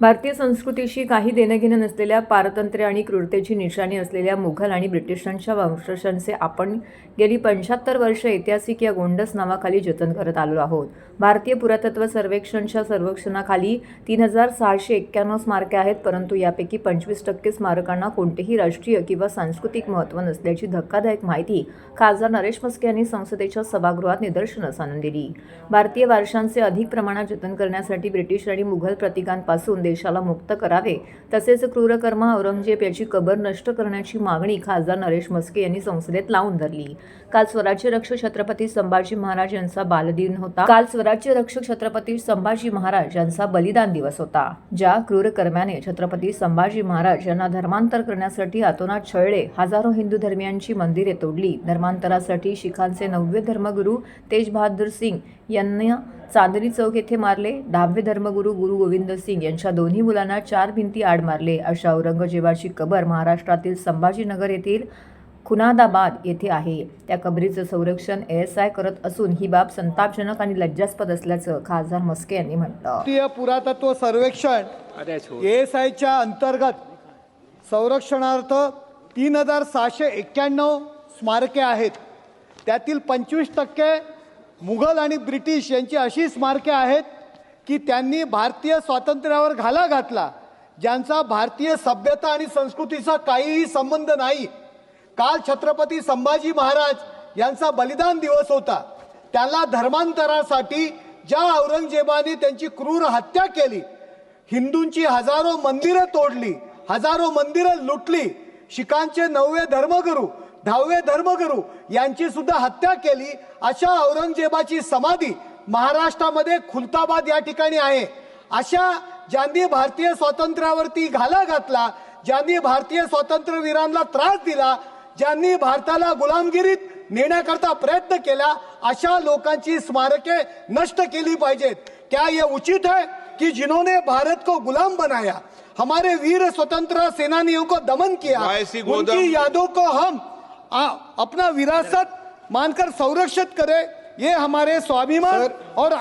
भारतीय संस्कृतीशी काही देणंघेणं नसलेल्या पारतंत्र्य आणि क्रूरतेची निशाणी असलेल्या मुघल आणि ब्रिटिशांच्या वंशजांचे आपण गेली पंच्याहत्तर वर्ष ऐतिहासिक या गोंडस नावाखाली जतन करत आलो आहोत. भारतीय पुरातत्व सर्वेक्षणच्या सर्वेक्षणाखाली तीन हजार सहाशे एक्क्याण्णव स्मारके आहेत परंतु यापैकी पंचवीस टक्के स्मारकांना कोणतेही राष्ट्रीय किंवा सांस्कृतिक महत्त्व नसल्याची धक्कादायक माहिती खासदार नरेश मस्के यांनी संसदेच्या सभागृहात निदर्शनास आणून दिली. भारतीय वारशांचे अधिक प्रमाणात जतन करण्यासाठी ब्रिटिश आणि मुघल प्रतिकांपासून देशाला मुक्त करावे. तसेच क्रूरकर्म औरंगजेब याची कबर नष्ट करण्याची मागणी खासदार नरेश मस्के यांनी संसदेत लावून धरली. काल स्वराज्य रक्षक छत्रपती संभाजी महाराज यांचा बालदिन होता. काल स्वराज्य रक्षक छत्रपती संभाजी महाराज यांचा बलिदान दिवस होता. ज्या क्रूरकर्म्याने छत्रपती संभाजी महाराज यांना धर्मांतर करण्यासाठी अतोनात छळले हजारो हिंदू धर्मियांची मंदिरे तोडली. धर्मांतरासाठी शिखांचे नववे धर्मगुरू तेज बहादूर सिंग यांना चांदणी चौक येथे मारले. दहावे धर्मगुरू गुरु गोविंद सिंग यांच्या दोन्ही मुलांना चार भिंती आड मारले. अशा औरंगजेबाची कबर महाराष्ट्रातील संभाजीनगर येथील खुनादाबाद येथे आहे. त्या कबरीचं संरक्षण एस आय करत असून ही बाब संतापजनक आणि लज्जास्पद असल्याचं खासदार मस्के यांनी म्हटलं. राष्ट्रीय पुरातत्व सर्वेक्षण एस आयच्या अंतर्गत संरक्षणार्थ तीन हजार सहाशे एक्क्याण्णव स्मारके आहेत. त्यातील पंचवीस टक्के मुघल आणि ब्रिटिश यांची अशी स्मारके आहेत की त्यांनी भारतीय स्वातंत्र्यावर घाला घातला ज्यांचा भारतीय सभ्यता आणि संस्कृतीचा काहीही संबंध नाही. काल छत्रपती संभाजी महाराज यांचा बलिदान दिवस होता. त्याला धर्मांतरासाठी ज्या औरंगजेबाने त्यांची क्रूर हत्या केली हिंदूंची हजारो मंदिरं तोडली हजारो मंदिरं लुटली शिखांचे नववे धर्मगुरू दहावे धर्मगुरू यांची सुद्धा हत्या केली. अशा औरंगजेबाची समाधी महाराष्ट्रामध्ये खुलताबाद या ठिकाणी आहे. अशा ज्यांनी भारतीय स्वातंत्र्यावरती घाला घातला ज्यांनी भारतीय स्वातंत्र्यवीरांना त्रास दिला ज्यांनी भारताला गुलामगिरीत नेण्याकरता प्रयत्न केला अशा लोकांची स्मारके नष्ट केली पाहिजेत. क्या ये उचित है कि जिन्होंने भारत को गुलाम बनाया हमारे वीर स्वतंत्र सेनानियों को दमन किया उनकी यादों को हम अपना विरासत मानकर संरक्षित करे ये हमारे स्वाभिमान और